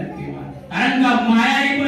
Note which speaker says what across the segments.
Speaker 1: लागते मला. कारण का माया ही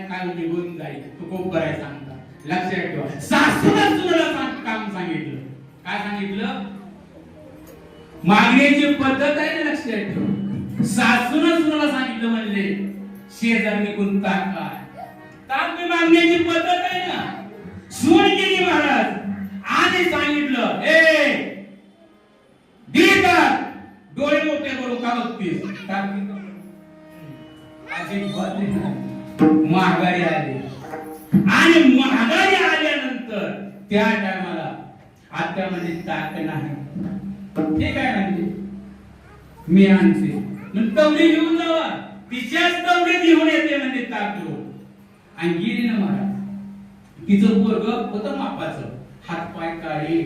Speaker 1: ही काय निघून जाईल तू खूप बरं सांगता. लक्षात ठेवा. सासूनच तुम्हाला काम सांगितलं. काय सांगितलं? मागण्याची पद्धत आहे ना लक्षात ठेव. सासूनच तुम्हाला सांगितलं म्हणले शेजारनी कोण ताक काय ताक मी मागण्याची पद्धत आहे ना. सून केली महाराज. आधी सांगितलं ए दे डोळे मोठे करू का बघतीस? ताक दे नाही. महागारी आली. आणि महागारी आल्यानंतर त्या टायमाला आता म्हणजे ताक नाही. ठीक आहे म्हणजे मी आणते. मग तवडी घेऊन जावा. तिच्याच तवडी घेऊन येते म्हणजे ताक आणि गेली ना महाराज. तिचं पोरग होतं मापाचं. हात पाय काळे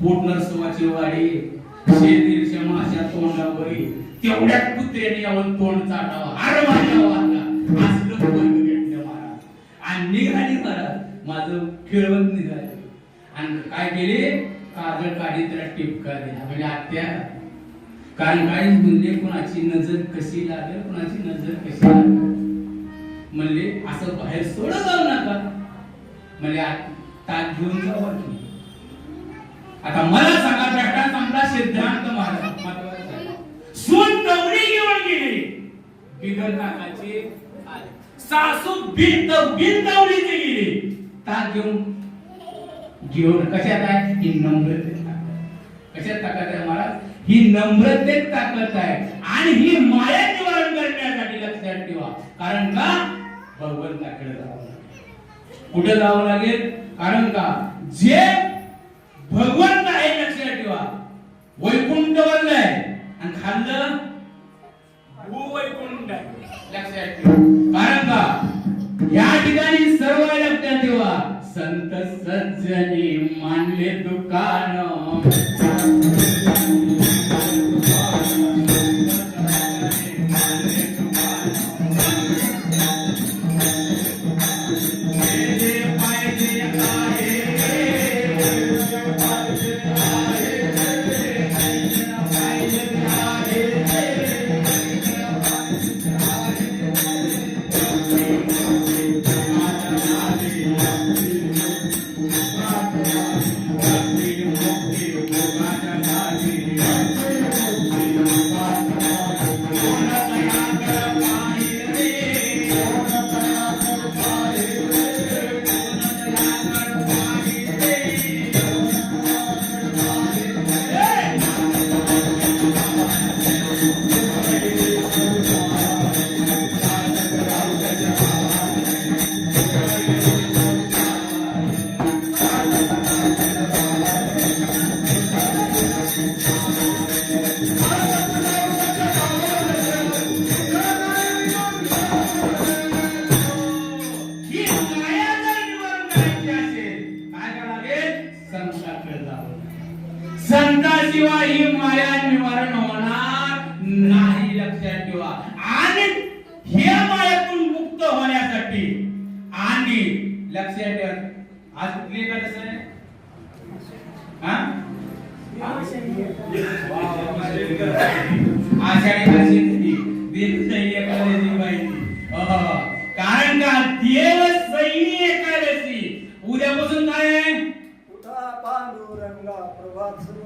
Speaker 1: पोट नरसवाचे वाडे शेतीच्या माशा तोंडावरी तेवढ्याच कुत्र्याने यावं तोंड चाटावं. अरे माझ्या आणि निघाली महाराज माझं खेळवत निघाले. आणि काय केले? काजळ काढी त्याला टिपका दिला म्हणजे आत्या कारण काय म्हणले कोणाची नजर कशी लागेल कोणाची नजर कशी लागेल? म्हणले असं बाहेर सोडत जाऊ नका. म्हणजे आत- ताक घेऊन जावा की आता मला सांगा बेटा चांगला सिद्धांत महाराज महत्त्वाचा. आहे. सून तवडी घेऊन गेली. बिगर नाकाची सासू भिंत बिन तवडीची गेली ताक घेऊन. घेऊन कशात आहे? ही नम्रतेत कशात ताकद आहे महाराज ही नम्रतेत ताकद आहे. आणि ही माया निवारण करण्यासाठी लक्षात ठेवा. कारण का? भगवंताकडे जावं लागेल. कुठे जावं लागेल? कारण का? जे भगवंत आहे लक्षात ठेवा. वैकुंठ बनलंय आणि खाल्लं? ठिकाणी सर्व लक्षात ठेवा संत सज्जनी मानले दुकान. Thank you. आज कुठली एकादश आहे आषाढी एकादशी माहिती कारण का देव सैनी एकादशी उद्यापासून काय आहे
Speaker 2: पांडुरंगा प्रभात सर्व